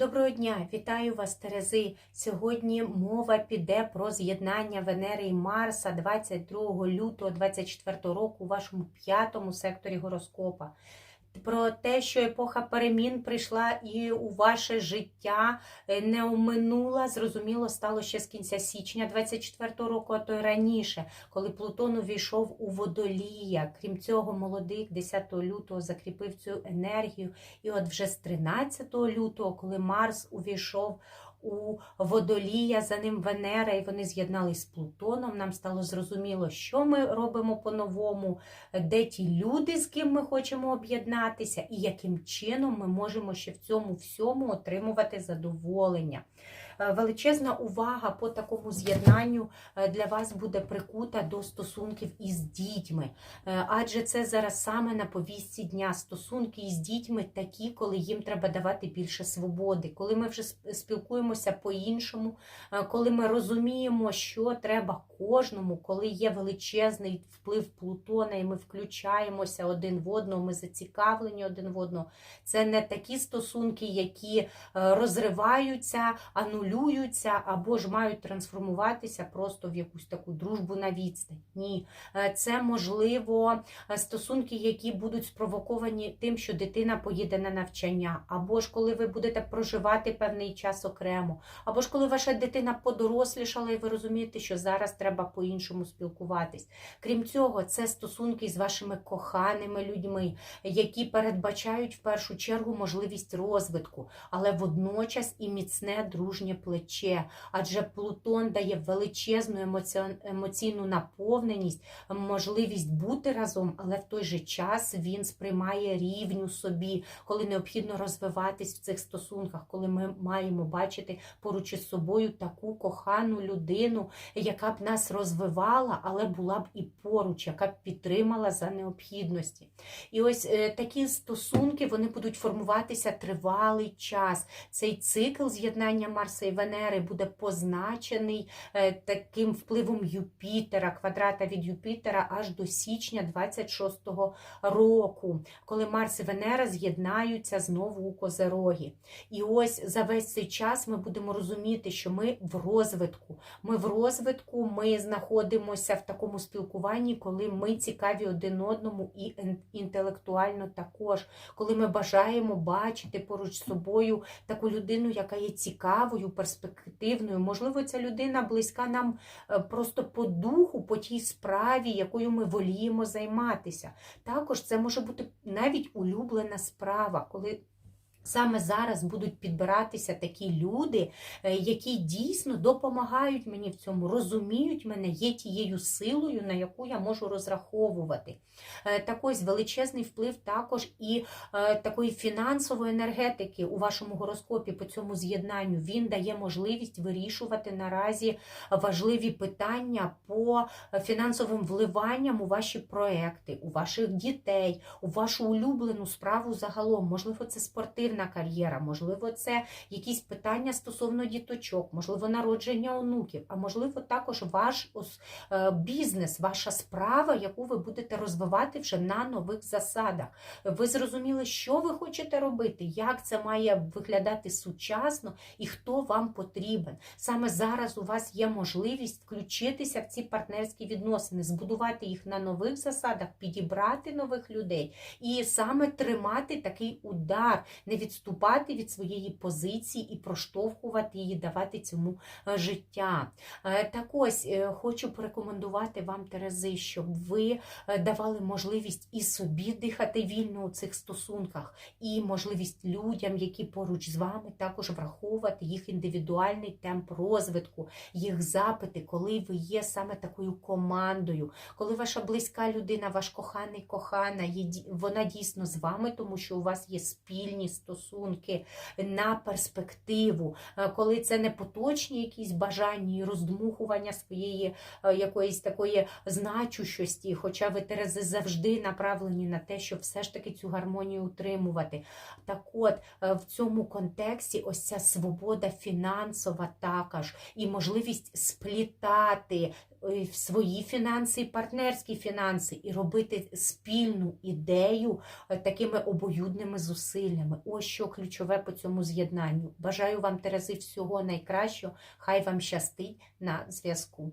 Доброго дня, вітаю вас, Терези. Сьогодні мова піде про з'єднання Венери і Марса 22 лютого 24 року у вашому п'ятому секторі гороскопа. Про те, що епоха перемін прийшла і у ваше життя е, не оминула, зрозуміло, стало ще з кінця січня 24 року, а то й раніше, коли Плутон увійшов у водолія. Крім цього, молодик 10 лютого закріпив цю енергію. І от вже з 13 лютого, коли Марс увійшов у водолія, за ним Венера, і вони з'єднались з Плутоном. Нам стало зрозуміло, що ми робимо по-новому, де ті люди, з ким ми хочемо об'єднатися, і яким чином ми можемо ще в цьому всьому отримувати задоволення. Е, Величезна увага по такому з'єднанню е, для вас буде прикута до стосунків із дітьми, Е, адже це зараз саме на повістці дня. Стосунки із дітьми такі, коли їм треба давати більше свободи, коли ми вже спілкуємося по-іншому, коли ми розуміємо, що треба кожному, коли є величезний вплив Плутона, і ми включаємося один в одного, ми зацікавлені один в одного. Це не такі стосунки, які розриваються, анулюються або ж мають трансформуватися просто в якусь таку дружбу на відстань. Ні, Е, це можливо е, стосунки, які будуть спровоковані тим, що дитина поїде на навчання, або ж коли ви будете проживати певний час окремо, або ж коли ваша дитина подорослішала, і ви розумієте, що зараз треба по-іншому спілкуватись. Крім цього, це стосунки з вашими коханими людьми, які передбачають в першу чергу можливість розвитку, але водночас і міцне дружнє плече. Адже Плутон дає величезну емоційну наповненість, можливість бути разом, але в той же час він сприймає рівню собі, коли необхідно розвиватись в цих стосунках, коли ми маємо бачити поруч із собою таку кохану людину, яка б нас розвивала, але була б і поруч, яка б підтримала за необхідності. І ось е, такі стосунки вони будуть формуватися тривалий час. Цей цикл з'єднання Марса Венери буде позначений е, таким впливом Юпітера, квадрата від Юпітера аж до січня 26-го року, коли Марс і Венера з'єднаються знову у Козерогі. І ось за весь цей час ми будемо розуміти, що ми в розвитку. Ми в розвитку, ми знаходимося в такому спілкуванні, коли ми цікаві один одному і інтелектуально також, коли ми бажаємо бачити поруч з собою таку людину, яка є цікавою, перспективною. Можливо, ця людина близька нам е, просто по духу, по тій справі, якою ми воліємо займатися. Також це може бути навіть улюблена справа, коли. Саме зараз будуть підбиратися такі люди, е, які дійсно допомагають мені в цьому, розуміють мене, є тією силою, на яку я можу розраховувати. Е, Так ось величезний вплив також і е, такої фінансової енергетики у вашому гороскопі по цьому з'єднанню. Він дає можливість вирішувати наразі важливі питання по фінансовим вливанням у ваші проекти, у ваших дітей, у вашу улюблену справу загалом. Можливо, це спортивна кар'єра, можливо, це якісь питання стосовно діточок, можливо, народження онуків, а можливо, також ваш е, бізнес, ваша справа, яку ви будете розвивати вже на нових засадах. Ви зрозуміли, що ви хочете робити, як це має виглядати сучасно і хто вам потрібен. Саме зараз у вас є можливість включитися в ці партнерські відносини, збудувати їх на нових засадах, підібрати нових людей і саме тримати такий удар, не відступати від своєї позиції і проштовхувати її, давати цьому е, життя. Е, Так ось е, хочу порекомендувати вам, Терези, щоб ви давали можливість і собі дихати вільно у цих стосунках, і можливість людям, які поруч з вами, також враховувати їх індивідуальний темп розвитку, їх запити, коли ви є саме такою командою, коли ваша близька людина, ваш коханий кохана, вона дійсно з вами, тому що у вас є спільні стосунки на перспективу, е, коли це не поточні якісь бажання і роздмухування своєї е, якоїсь такої значущості, хоча ви Терези завжди направлені на те, щоб все ж таки цю гармонію утримувати. Так от е, в цьому контексті ось ця свобода фінансова також і можливість сплітати свої фінанси і партнерські фінанси, і робити спільну ідею такими обоюдними зусиллями. Ось що ключове по цьому з'єднанню. Бажаю вам Терези всього найкращого. Хай вам щастить на зв'язку.